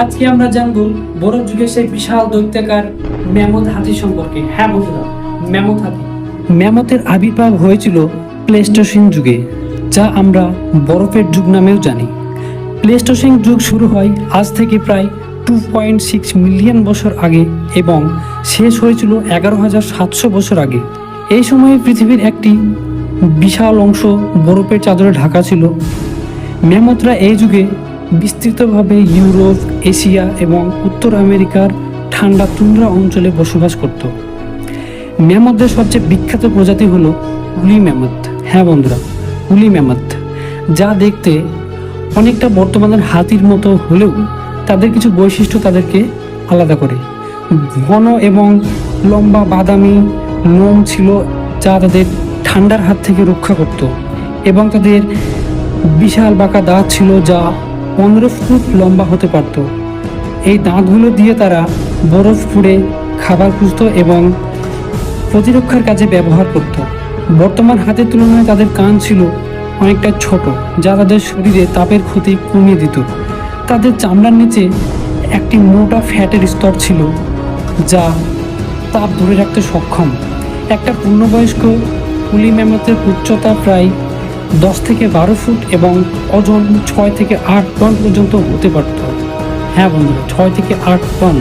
আজকে আমরা জানব বড় যুগের সেই বিশাল দৈত্যাকার ম্যামথ হাতি সম্পর্কে। হ্যাঁ বন্ধুরা, ম্যামথ হাতি। ম্যামথের আবির্ভাব হয়েছিল প্লেস্টোসিন যুগে, যা আমরা বরফের যুগ নামেও জানি। প্লেস্টোসিন যুগ শুরু হয় আজ থেকে প্রায় টু পয়েন্ট সিক্স মিলিয়ন বছর আগে এবং শেষ হয়েছিল এগারো হাজার সাতশো বছর আগে। এই সময়ে পৃথিবীর একটি বিশাল অংশ বরফের চাদরে ঢাকা ছিল। ম্যামথরা এই যুগে বিস্তৃতভাবে ইউরোপ, এশিয়া এবং উত্তর আমেরিকার ঠান্ডা তুন্দ্রা অঞ্চলে বসবাস করত। ম্যামথদের সবচেয়ে বিখ্যাত প্রজাতি হলো উলি ম্যামথ হ্যাঁ বন্ধুরা, উলি ম্যামথ যা দেখতে অনেকটা বর্তমানের হাতির মতো হলেও তাদের কিছু বৈশিষ্ট্য তাদেরকে আলাদা করে। ঘন এবং লম্বা বাদামি লোম ছিল যা তাদের ঠান্ডার হাত থেকে রক্ষা করত এবং তাদের বিশাল বাঁকা দাঁত ছিল যা পনেরো ফুট লম্বা হতে পারত। এই দাঁতগুলো দিয়ে তারা বরফ পুড়ে খাবার খুঁজত এবং প্রতিরক্ষার কাজে ব্যবহার করত। বর্তমান হাতের তুলনায় তাদের কান ছিল অনেকটা ছোট, যা তাদের শরীরে তাপের ক্ষতি কমিয়ে দিত। তাদের চামড়ার নিচে একটি মোটা ফ্যাটের স্তর ছিল, যা তাপ ধরে রাখতে সক্ষম। একটা পূর্ণবয়স্ক পুলি ম্যামথের উচ্চতা প্রায় দশ থেকে বারো ফুট এবং ওজন ছয় থেকে আট টন পর্যন্ত হতে পারত। হ্যাঁ বন্ধুরা, ছয় থেকে আট টন।